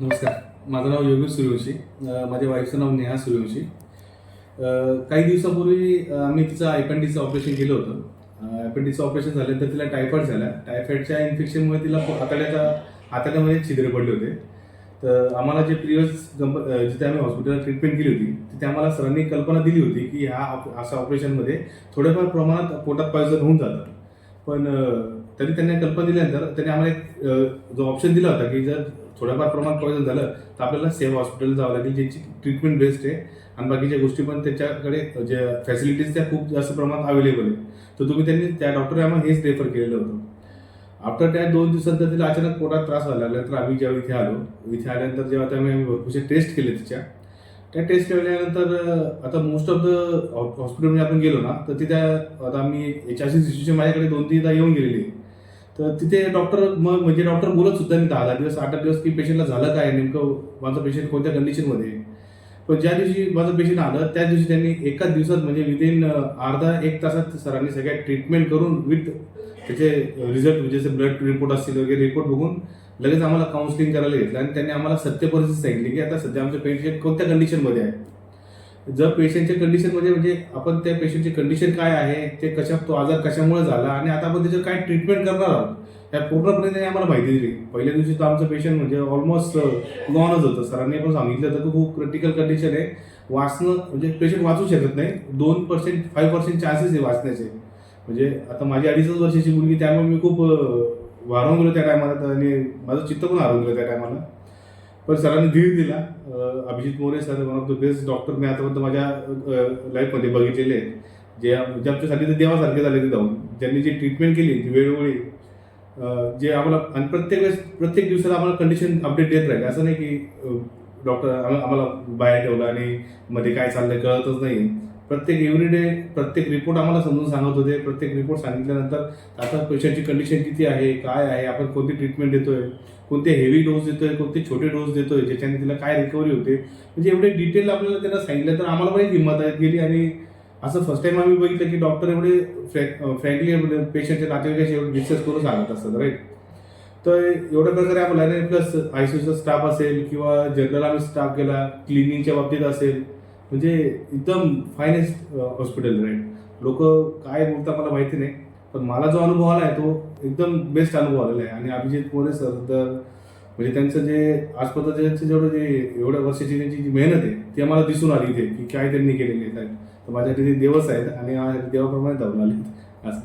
नमस्कार. माझं नाव योगेश सूर्यवंशी. माझ्या वाईफचं नाव नेहा सूर्यवंशी. काही दिवसापूर्वी आम्ही तिचं आयपॅन्डीचं ऑपरेशन केलं होतं. आयपॅन्डीचं ऑपरेशन झालं तर तिला टायफॉईड झाला. टायफॉईडच्या इन्फेक्शनमुळे तिला आतड्याच्या आतड्यामध्ये छिद्र पडले होते. तर आम्हाला जे प्रिव्हियस जिथे आम्ही हॉस्पिटलला ट्रीटमेंट केली होती तिथे आम्हाला सरांनी कल्पना दिली होती की ह्या अशा ऑपरेशनमध्ये थोड्याफार प्रमाणात पोटात पॉयझन होऊन जातं पण तरी त्यांनी कल्पना दिल्यानंतर त्यांनी आम्हाला एक जो ऑप्शन दिला होता की जर थोड्याफार प्रमाणात पॉयझन झालं तर आपल्याला सेव्ह हॉस्पिटल जावं लागेल ज्याची ट्रीटमेंट बेस्ट आहे. आणि बाकीच्या गोष्टी पण त्याच्याकडे जे फॅसिलिटीज त्या खूप जास्त प्रमाणात अवेलेबल आहे तर तुम्ही त्यांनी त्या डॉक्टरने आम्हाला हेच रेफर केलेलं होतं. आफ्टर त्या दोन दिवसानंतर तिला अचानक पोटात त्रास व्हायला लागला तर आम्ही जेव्हा इथे आलो इथे आल्यानंतर जेव्हा त्यामुळे आम्ही भरपूरसे टेस्ट केले तिच्या त्या टेस्ट केल्यानंतर आता मोस्ट ऑफ द हॉस्पिटलमध्ये आपण गेलो ना तर तिथे आता आम्ही आर सी सिच्युएशन माझ्याकडे दोन तीनदा येऊन गेलेली. तर तिथे डॉक्टर मग म्हणजे डॉक्टर बोलत सुद्धा नाही दहा दहा दिवस आठ आठ दिवस की पेशंटला झालं काय नेमकं माझं पेशंट कोणत्या कंडिशनमध्ये पण ज्या दिवशी माझं पेशंट आलं त्या दिवशी त्यांनी एकाच दिवसात म्हणजे विदिन अर्धा एक तासात सरांनी सगळ्या ट्रीटमेंट करून विथ त्याचे रिझल्ट म्हणजे ब्लड रिपोर्ट असतील वगैरे रिपोर्ट बघून लगेच आम्हाला काउन्सिलिंग करायला घेतलं आणि त्यांनी आम्हाला सत्य परिस्थिती सांगितली की आता सध्या आमचं पेशंट कोणत्या कंडिशनमध्ये आहे जर पेशंटच्या कंडिशनमध्ये म्हणजे आपण त्या पेशंटची कंडिशन काय आहे ते कशा तो आजार कशामुळे झाला आणि आता आपण त्याच्यावर काय ट्रीटमेंट करणार आहोत या पूर्णपणे त्यांनी आम्हाला माहिती दिली. पहिल्या दिवशी तर आमचं पेशंट म्हणजे ऑलमोस्ट गॉनच uh, होतं. सरांनी पण सांगितलं होतं की खूप क्रिटिकल कंडिशन आहे. वाचणं म्हणजे पेशंट वाचू शकत नाही. दोन पर्सेंट फाईव्ह पर्सेंट चान्सेस आहे वाचण्याचे. म्हणजे आता माझी अडीचच वर्षाची मुलगी त्यामुळे मी खूप uh, वारून गेलो त्या टायमाला आणि माझं चित्त पण हरवून गेलं त्या टायमाला पण सरांनी धीर दिला. Abhijit More sir one of the best doctor मी आतापर्यंत माझ्या लाईफमध्ये बघितलेले आहेत. जे आम- जे आमच्यासाठी ते देवासारखे झाले ते जाऊन ज्यांनी जी ट्रीटमेंट केली ती वेळोवेळी जे आम्हाला आणि प्रत्येक वेळेस प्रत्येक दिवसाला आम्हाला कंडिशन अपडेट देत राहील असं नाही की डॉक्टर आम्हाला बाहेर ठेवलं आणि मध्ये काय चाललंय कळतच नाही प्रत्येक एव्हरीडे प्रत्येक रिपोर्ट आम्हाला समजून सांगत होते. प्रत्येक रिपोर्ट सांगितल्यानंतर आता पेशंटची कंडिशन किती आहे काय आहे आपण कोणती ट्रीटमेंट देतोय कोणते हेवी डोस देतोय कोणते छोटे डोस देतोय ज्याच्याने तिला काय रिकव्हरी होते. म्हणजे एवढे डिटेल आपल्याला त्यांना सांगितलं तर आम्हाला पण एक हिंमत येत गेली आणि असं फर्स्ट टाइम आम्ही बघितलं की डॉक्टर एवढे फ्रँकली पेशंटच्या नातेवाईकाशी एवढे डिस्कस करून सांगत असतात राईट तर एवढ्या प्रकारे आम्हाला प्लस आयसीयूचा स्टाफ असेल किंवा जनरल आम्ही स्टाफ केला क्लिनिंगच्या बाबतीत असेल म्हणजे एकदम फायनेस्ट हॉस्पिटल राईट लोक काय बोलतात मला माहिती नाही पण मला जो अनुभव आला आहे तो एकदम बेस्ट अनुभव आलेला आहे. आणि अभिजित मोरे सर तर म्हणजे त्यांचं जे आजपर्यंत जेवढं जे एवढ्या वर्षाची त्यांची जी मेहनत आहे ती आम्हाला दिसून आली इथे की काय त्यांनी केलेली आहे. तर माझ्यासाठी ते देवच आहेत आणि देवाप्रमाणे धावून आले असं.